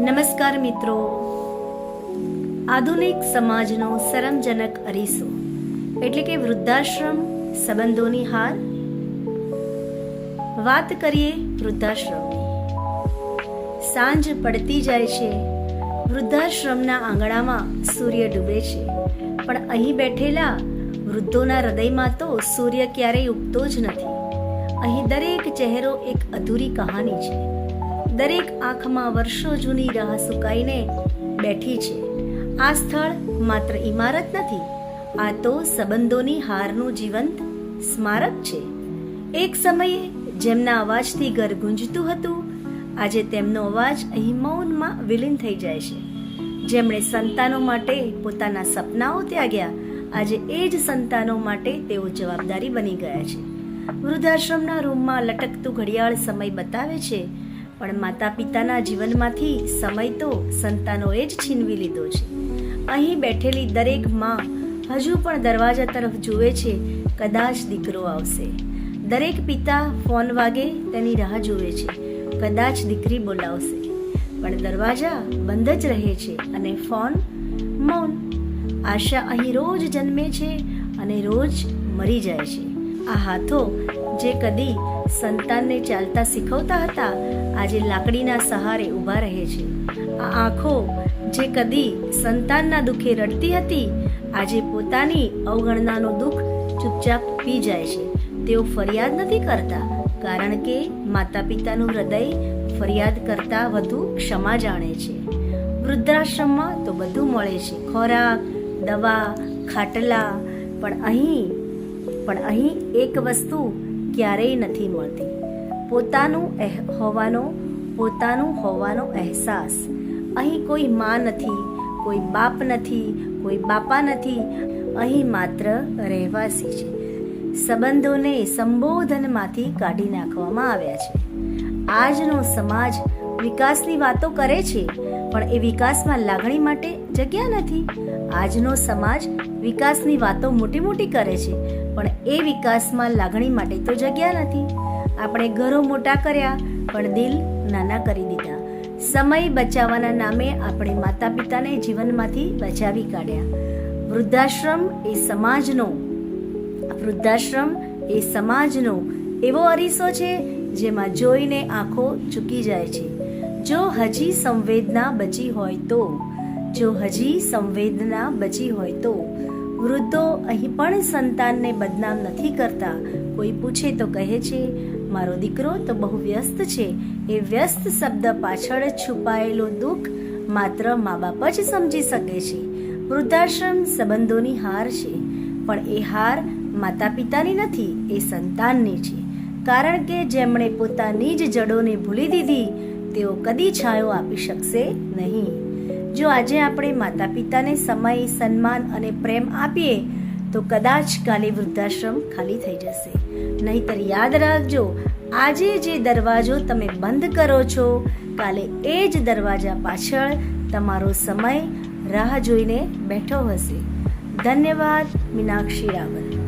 નમસ્કાર મિત્રો. આધુનિક સમાજનો શરમજનક અરીસો એટલે કે વૃદ્ધાશ્રમ સંબંધોની હાર. વાત કરીએ વૃદ્ધાશ્રમની. સાંજ પડતી જાય છે. વૃદ્ધાશ્રમના આંગણામાં સૂર્ય ડૂબે છે. પણ અહીં બેઠેલા વૃદ્ધોના હૃદયમાં તો સૂર્ય ક્યારેય ઉગતો જ નથી. અહીં દરેક ચહેરો એક અધૂરી કહાની છે. દરેક આંખમાં વર્ષો જૂની રાહ સુકાઈને બેઠી છે. આ સ્થળ માત્ર ઇમારત નથી, આ તો સંબંધોની હારનું જીવંત સ્મારક છે. એક સમયે જેમના અવાજથી ઘર ગુંજતું હતું, આજે તેમનો અવાજ અહીં મૌનમાં વિલીન થઈ જાય છે. જેમણે સંતાનો માટે પોતાના સપનાઓ ત્યાગ્યા, આજે એ જ સંતાનો માટે તેઓ જવાબદારી બની ગયા છે. વૃદ્ધાશ્રમના રૂમમાં લટકતું ઘડિયાળ સમય બતાવે છે પણ માતા પિતાના જીવનમાંથી સમય તો સંતાનોએ જ છીનવી લીધો છે. અહીં બેઠેલી દરેકમાં હજુ પણ દરવાજા તરફ જુએ છે, કદાચ દીકરો આવશે. દરેક પિતા ફોન વાગે તેની રાહ જુએ છે, કદાચ દીકરી બોલાવશે. પણ દરવાજા બંધ જ રહે છે અને ફોન મૌન. આશા અહીં રોજ જન્મે છે અને રોજ મરી જાય છે. આ હાથો જે કદી સંતાનને ચાલતા શીખવતા હતા આજે લાકડીના સહારે ઊભા રહે છે. આ આંખો જે કદી સંતાનના દુઃખે રડતી હતી, આજે પોતાની અવગણનાનું દુઃખ ચૂપચાપ પી જાય છે. તેઓ ફરિયાદ નથી કરતા, કારણ કે માતા પિતાનું હૃદય ફરિયાદ કરતા વધુ ક્ષમા જાણે છે. વૃદ્ધાશ્રમમાં તો બધું મળે છે. ખોરાક, દવા, ખાટલા, પણ અહીં પણ અહીં એક વસ્તુ ક્યારેય નથી મળતી. પોતાનું હોવાનો પોતાનું હોવાનો અહેસાસ. અહીં કોઈ માં નથી, કોઈ બાપ નથી, કોઈ બાપા નથી. અહીં માત્ર રહેવાસી છે. સંબંધોને સંબોધનમાંથી કાઢી નાખવામાં આવ્યા છે. આજનો સમાજ વિકાસની વાતો કરે છે, પણ એ વિકાસમાં લાગણી માટે જગ્યા નથી. આજનો સમાજ વિકાસની વાતો મોટી મોટી કરે છે, પણ એ વિકાસમાં લાગણી માટે તો જગ્યા નથી. આપણે ઘરો મોટા કર્યા, પણ દિલ નાના કરી દીધા. સમય બચાવવાના નામે આપણે માતા પિતાને જીવનમાંથી બચાવી કાઢ્યા. વૃદ્ધાશ્રમ એ સમાજનો, વૃદ્ધાશ્રમ એ સમાજનો એવો અરીસો છે, જેમાં જોઈને આંખો ચૂકી જાય છે. જો હજી સંવેદના બચી હોય તો, જો હજી સંવેદના બચી હોય તો વૃદ્ધો અહીં પણ સંતાનને બદનામ નથી કરતા. કોઈ પૂછે તો કહે છે, મારો દીકરો તો બહુ વ્યસ્ત છે. એ વ્યસ્ત શબ્દ પાછળ છુપાયેલો દુઃખ માત્ર મા બાપ જ સમજી શકે છે. વૃદ્ધાશ્રમ સંબંધોની હાર છે, પણ એ હાર માતા પિતાની નથી, એ સંતાનની છે. કારણ કે જેમણે પોતાની જ જડોને ભૂલી દીધી, તેઓ કદી છાંયો આપી શકશે નહીં. જો આજે આપણે માતા પિતાને સમય, સન્માન અને પ્રેમ આપીએ, તો કદાચ કાલે વૃદ્ધાશ્રમ ખાલી થઈ જશે. નહીતર યાદ રાખજો, આજે જે દરવાજો તમે બંધ કરો છો, કાલે એ જ દરવાજા પાછળ તમારો સમય રાહ જોઈને બેઠો હશે. ધન્યવાદ, મીનાક્ષી રાવલ.